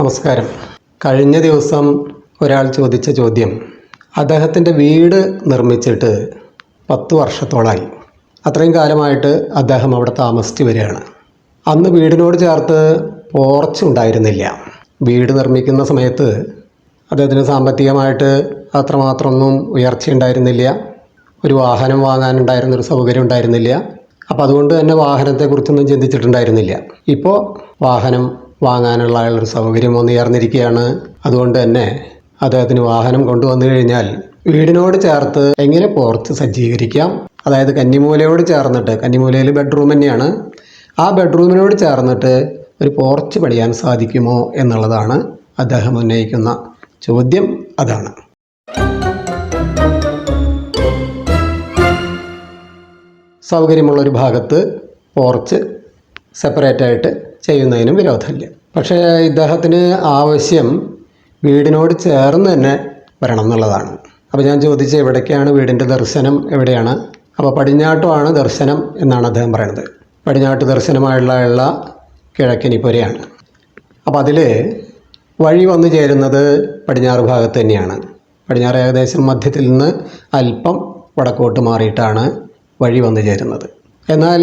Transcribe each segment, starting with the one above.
നമസ്കാരം. കഴിഞ്ഞ ദിവസം ഒരാൾ ചോദിച്ച ചോദ്യം അദ്ദേഹത്തിന്റെ വീട് നിർമ്മിച്ചിട്ട് പത്ത് വർഷത്തോളായി. അത്രയും കാലമായിട്ട് അദ്ദേഹം അവിടെ താമസിച്ചു വരികയാണ്. അന്ന് വീടിനോട് ചേർത്ത് പോർച്ച് ഉണ്ടായിരുന്നില്ല. വീട് നിർമ്മിക്കുന്ന സമയത്ത് അദ്ദേഹത്തിന് സാമ്പത്തികമായിട്ട് അത്രമാത്രമൊന്നും ഉയർച്ച ഉണ്ടായിരുന്നില്ല. ഒരു വാഹനം വാങ്ങാനുണ്ടായിരുന്നൊരു സൗകര്യം ഉണ്ടായിരുന്നില്ല. അപ്പോൾ അതുകൊണ്ട് തന്നെ വാഹനത്തെക്കുറിച്ചൊന്നും ചിന്തിച്ചിട്ടുണ്ടായിരുന്നില്ല. ഇപ്പോൾ വാഹനം വാങ്ങാനുള്ള ഒരു സൗകര്യം വന്നു ചേർന്നിരിക്കുകയാണ് അതുകൊണ്ട് തന്നെ അദ്ദേഹത്തിന് വാഹനം കൊണ്ടുവന്നു കഴിഞ്ഞാൽ വീടിനോട് ചേർത്ത് എങ്ങനെ പോർച്ച് സജ്ജീകരിക്കാം? അതായത് കന്നിമൂലയോട് ചേർന്നിട്ട് കന്നിമൂലയിൽ ബെഡ്റൂം തന്നെയാണ്. ആ ബെഡ്റൂമിനോട് ചേർന്നിട്ട് ഒരു പോർച്ച് പണിയാൻ സാധിക്കുമോ എന്നുള്ളതാണ് അദ്ദേഹം ഉന്നയിക്കുന്ന ചോദ്യം. അതാണ്. സൗകര്യമുള്ളൊരു ഭാഗത്ത് പോർച്ച് സെപ്പറേറ്റ് ആയിട്ട് ചെയ്യുന്നതിനും വിരോധമില്ല. പക്ഷേ ഇദ്ദേഹത്തിന് ആവശ്യം വീടിനോട് ചേർന്ന് തന്നെ വരണം എന്നുള്ളതാണ്. അപ്പോൾ ഞാൻ ചോദിച്ച എവിടേക്കാണ് വീടിന്റെ ദർശനം എവിടെയാണ്? അപ്പോൾ പടിഞ്ഞാട്ടുമാണ് ദർശനം എന്നാണ് അദ്ദേഹം പറയുന്നത്. പടിഞ്ഞാട്ട് ദർശനമായുള്ള കിഴക്കിനിപ്പുരയാണ്. അപ്പോൾ അതിൽ വഴി വന്നു ചേരുന്നത് പടിഞ്ഞാറ് ഭാഗത്ത് തന്നെയാണ്. പടിഞ്ഞാറ് ഏകദേശം മധ്യത്തിൽ നിന്ന് അല്പം വടക്കോട്ട് മാറിയിട്ടാണ് വഴി വന്നു ചേരുന്നത്. എന്നാൽ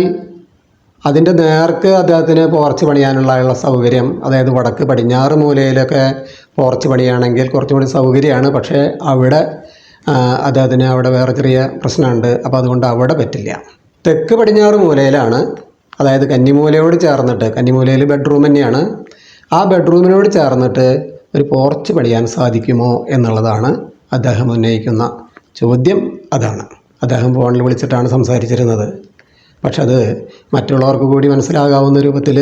അതിന്റെ നേർക്ക് അദ്ദേഹത്തിന് പോർച്ച് പണിയാനുള്ള സൗകര്യം അതായത് വടക്ക് പടിഞ്ഞാറ് മൂലയിലൊക്കെ പോർച്ച് പണിയാണെങ്കിൽ കുറച്ചും കൂടി സൗകര്യമാണ്. പക്ഷേ അവിടെ അദ്ദേഹത്തിന് അവിടെ വേറെ ചെറിയ പ്രശ്നമുണ്ട്. അപ്പോൾ അതുകൊണ്ട് അവിടെ പറ്റില്ല. തെക്ക് പടിഞ്ഞാറ് മൂലയിലാണ് അതായത് കന്നിമൂലയോട് ചേർന്നിട്ട് കന്നിമൂലയിൽ ബെഡ്റൂം തന്നെയാണ്. ആ ബെഡ്റൂമിനോട് ചേർന്നിട്ട് ഒരു പോർച്ച് പണിയാൻ സാധിക്കുമോ എന്നുള്ളതാണ് അദ്ദേഹം ഉന്നയിക്കുന്ന ചോദ്യം. അതാണ്. അദ്ദേഹം ഫോണിൽ വിളിച്ചിട്ടാണ് സംസാരിച്ചിരുന്നത്. പക്ഷെ അത് മറ്റുള്ളവർക്ക് കൂടി മനസ്സിലാകാവുന്ന രൂപത്തിൽ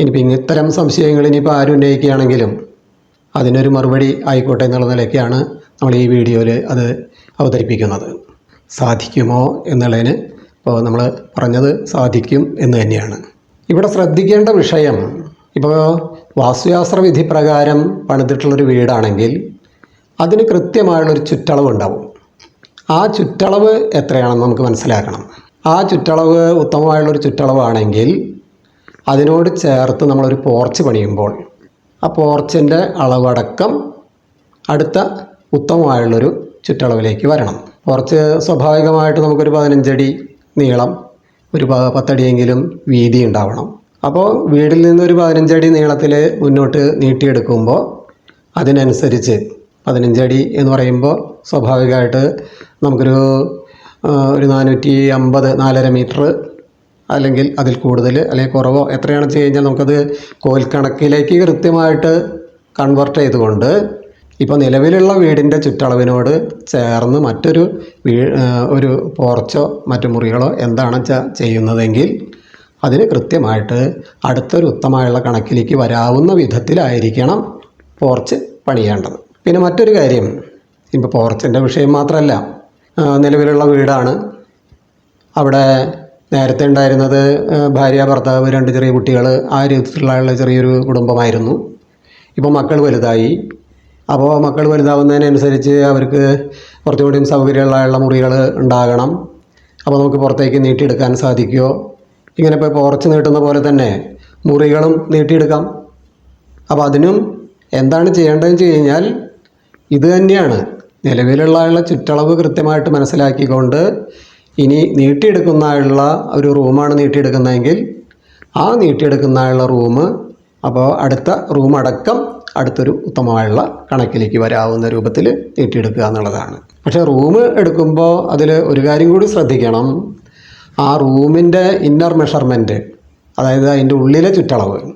ഇനിയിപ്പോൾ ഇത്തരം സംശയങ്ങൾ ഇനിയിപ്പോൾ ആരും ഉന്നയിക്കുകയാണെങ്കിലും അതിനൊരു മറുപടി ആയിക്കോട്ടെ എന്നുള്ള നിലയ്ക്കാണ് നമ്മൾ ഈ വീഡിയോയിൽ അത് അവതരിപ്പിക്കുന്നത്. സാധിക്കുമോ എന്നുള്ളതിന് ഇപ്പോൾ നമ്മൾ പറഞ്ഞത് സാധിക്കും എന്ന് തന്നെയാണ്. ഇവിടെ ശ്രദ്ധിക്കേണ്ട വിഷയം ഇപ്പോൾ വാസ്തുശാസ്ത്ര വിധി പ്രകാരം പണിതിട്ടുള്ളൊരു വീടാണെങ്കിൽ അതിന് കൃത്യമായുള്ളൊരു ചുറ്റളവ് ഉണ്ടാവും ആ ചുറ്റളവ് എത്രയാണെന്ന് നമുക്ക് മനസ്സിലാക്കണം. ആ ചുറ്റളവ് ഉത്തമമായുള്ളൊരു ചുറ്റളവാണെങ്കിൽ അതിനോട് ചേർത്ത് നമ്മളൊരു പോർച്ച് പണിയുമ്പോൾ ആ പോർച്ചിന്റെ അളവടക്കം അടുത്ത ഉത്തമമായുള്ളൊരു ചുറ്റളവിലേക്ക് വരണം. പോർച്ച് സ്വാഭാവികമായിട്ട് നമുക്കൊരു പതിനഞ്ചടി നീളം ഒരു പത്തടിയെങ്കിലും വീതി ഉണ്ടാവണം. അപ്പോൾ വീടിൽ നിന്നൊരു പതിനഞ്ചടി നീളത്തിൽ മുന്നോട്ട് നീട്ടിയെടുക്കുമ്പോൾ അതിനനുസരിച്ച് പതിനഞ്ചടി എന്ന് പറയുമ്പോൾ സ്വാഭാവികമായിട്ട് നമുക്കൊരു ഒരു നാനൂറ്റി അമ്പത് നാലര മീറ്റർ അല്ലെങ്കിൽ അതിൽ കൂടുതൽ അല്ലെങ്കിൽ കുറവോ എത്രയാണ് വെച്ച് കഴിഞ്ഞാൽ നമുക്കത് കോൽക്കണക്കിലേക്ക് കൃത്യമായിട്ട് കൺവെർട്ട് ചെയ്തുകൊണ്ട് ഇപ്പോൾ നിലവിലുള്ള വീടിന്റെ ചുറ്റളവിനോട് ചേർന്ന് മറ്റൊരു വീ ഒരു പോർച്ചോ മറ്റു മുറികളോ എന്താണ് ചെയ്യുന്നതെങ്കിൽ അതിന് കൃത്യമായിട്ട് അടുത്തൊരു ഉത്തമമായുള്ള കണക്കിലേക്ക് വരാവുന്ന വിധത്തിലായിരിക്കണം പോർച്ച് പണിയേണ്ടത്. പിന്നെ മറ്റൊരു കാര്യം ഇപ്പോൾ പോർച്ചിന്റെ വിഷയം മാത്രമല്ല നിലവിലുള്ള വീടാണ്. അവിടെ നേരത്തെ ഉണ്ടായിരുന്നത് ഭാര്യ ഭർത്താവ് രണ്ട് ചെറിയ കുട്ടികൾ ആ രീതിയിലുള്ള ചെറിയൊരു കുടുംബമായിരുന്നു. ഇപ്പോൾ മക്കൾ വലുതായി. അപ്പോൾ മക്കൾ വലുതാവുന്നതിനനുസരിച്ച് അവർക്ക് കുറച്ചുകൂടി സൗകര്യമുള്ള മുറികൾ ഉണ്ടാകണം. അപ്പോൾ നമുക്ക് പുറത്തേക്ക് നീട്ടിയെടുക്കാൻ സാധിക്കുമോ ഇങ്ങനെ ഇപ്പോൾ പോർച്ച് നീട്ടുന്ന പോലെ തന്നെ മുറികളും നീട്ടിയെടുക്കാം. അപ്പോൾ അതിനും എന്താണ് ചെയ്യേണ്ടതെന്ന് വെച്ച് കഴിഞ്ഞാൽ ഇത് തന്നെയാണ്. നിലവിലുള്ള ചുറ്റളവ് കൃത്യമായിട്ട് മനസ്സിലാക്കിക്കൊണ്ട് ഇനി നീട്ടിയെടുക്കുന്ന ഒരു റൂമാണ് നീട്ടിയെടുക്കുന്നതെങ്കിൽ ആ നീട്ടിയെടുക്കുന്ന റൂം അപ്പോൾ അടുത്ത റൂം അടക്കം അടുത്തൊരു ഉത്തമമായുള്ള കണക്കിലേക്ക് വരാവുന്ന രൂപത്തിൽ നീട്ടിയെടുക്കുക എന്നുള്ളതാണ്. പക്ഷേ റൂം എടുക്കുമ്പോൾ അതിൽ ഒരു കാര്യം കൂടി ശ്രദ്ധിക്കണം. ആ റൂമിന്റെ ഇന്നർ മെഷർമെന്റ് അതായത് അതിന്റെ ഉള്ളിലെ ചുറ്റളവ്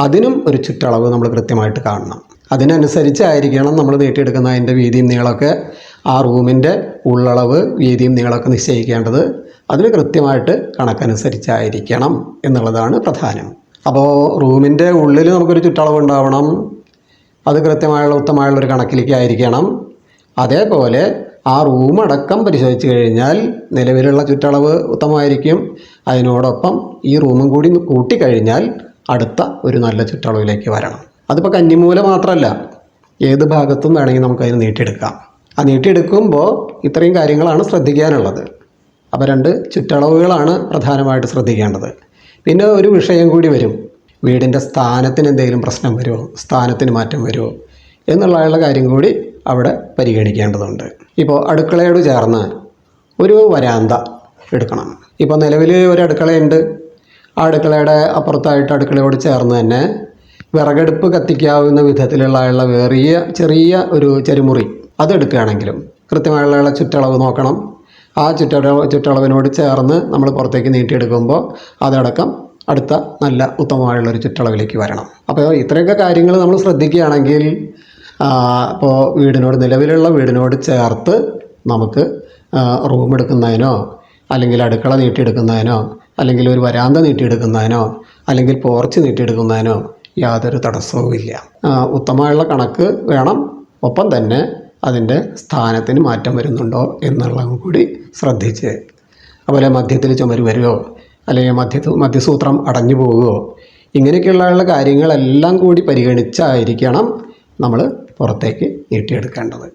അതിനും ഒരു ചുറ്റളവ് നമ്മൾ കൃത്യമായിട്ട് കാണണം. അതിനനുസരിച്ചായിരിക്കണം നമ്മൾ നീട്ടിയെടുക്കുന്ന അതിന്റെ വീതിയും നീളമൊക്കെ ആ റൂമിന്റെ ഉള്ളളവ് വീതിയും നീളമൊക്കെ നിശ്ചയിക്കേണ്ടത്. അതിന് കൃത്യമായിട്ട് കണക്കനുസരിച്ചായിരിക്കണം എന്നുള്ളതാണ് പ്രധാനം. അപ്പോൾ റൂമിന്റെ ഉള്ളിൽ നമുക്കൊരു ചുറ്റളവ് ഉണ്ടാവണം. അത് കൃത്യമായുള്ള ഉത്തമമായുള്ള ഒരു കണക്കിലേക്ക് ആയിരിക്കണം അതേപോലെ ആ റൂം അടക്കം പരിശോധിച്ച് കഴിഞ്ഞാൽ നിലവിലുള്ള ചുറ്റളവ് ഉത്തമമായിരിക്കും. അതിനോടൊപ്പം ഈ റൂമും കൂടി കൂട്ടിക്കഴിഞ്ഞാൽ അടുത്ത ഒരു നല്ല ചുറ്റളവിലേക്ക് വരണം. അതിപ്പോൾ കന്നിമൂല മാത്രമല്ല ഏത് ഭാഗത്തും വേണമെങ്കിൽ നമുക്കതിന് നീട്ടിയെടുക്കാം. ആ നീട്ടിയെടുക്കുമ്പോൾ ഇത്രയും കാര്യങ്ങളാണ് ശ്രദ്ധിക്കാനുള്ളത്. അപ്പോൾ രണ്ട് ചുറ്റളവുകളാണ് പ്രധാനമായിട്ട് ശ്രദ്ധിക്കേണ്ടത്. പിന്നെ ഒരു വിഷയം കൂടി വരും. വീടിന്റെ സ്ഥാനത്തിന് എന്തെങ്കിലും പ്രശ്നം വരുമോ സ്ഥാനത്തിന് മാറ്റം വരുമോ എന്നുള്ള കാര്യം കൂടി അവിടെ പരിഗണിക്കേണ്ടതുണ്ട്. ഇപ്പോൾ അടുക്കളയോട് ചേർന്ന് ഒരു വരാന്ത എടുക്കണം. ഇപ്പോൾ നിലവിൽ ഒരു അടുക്കളയുണ്ട്. ആ അടുക്കളയുടെ അപ്പുറത്തായിട്ട് അടുക്കളയോട് ചേർന്ന് തന്നെ വിറകടുപ്പ് കത്തിക്കാവുന്ന വിധത്തിലുള്ള വേറിയ ചെറിയ ഒരു ചെരുമുറി അതെടുക്കുകയാണെങ്കിലും കൃത്യമായുള്ള ചുറ്റളവ് നോക്കണം. ആ ചുറ്റളവ് ചുറ്റളവിനോട് ചേർന്ന് നമ്മൾ പുറത്തേക്ക് നീട്ടിയെടുക്കുമ്പോൾ അതടക്കം അടുത്ത നല്ല ഉത്തമമായുള്ളൊരു ചുറ്റളവിലേക്ക് വരണം. അപ്പോൾ ഇത്രയൊക്കെ കാര്യങ്ങൾ നമ്മൾ ശ്രദ്ധിക്കുകയാണെങ്കിൽ ഇപ്പോൾ വീടിനോട് നിലവിലുള്ള വീടിനോട് ചേർത്ത് നമുക്ക് റൂം എടുക്കുന്നതിനോ അല്ലെങ്കിൽ അടുക്കള നീട്ടിയെടുക്കുന്നതിനോ അല്ലെങ്കിൽ ഒരു വരാന്ത നീട്ടിയെടുക്കുന്നതിനോ അല്ലെങ്കിൽ പോർച്ച് നീട്ടിയെടുക്കുന്നതിനോ യാതൊരു തടസ്സവുമില്ല ഉത്തമമായുള്ള കണക്ക് വേണം. ഒപ്പം തന്നെ അതിന്റെ സ്ഥാനത്തിന് മാറ്റം വരുന്നുണ്ടോ എന്നുള്ളതും കൂടി ശ്രദ്ധിച്ച്. അതുപോലെ മധ്യത്തിൽ ചുമര് വരുമോ അല്ലെങ്കിൽ മധ്യ മധ്യസൂത്രം അടഞ്ഞു പോവുകയോ ഇങ്ങനെയൊക്കെയുള്ള കാര്യങ്ങളെല്ലാം കൂടി പരിഗണിച്ചായിരിക്കണം നമ്മൾ പുറത്തേക്ക് നീട്ടിയെടുക്കേണ്ടത്.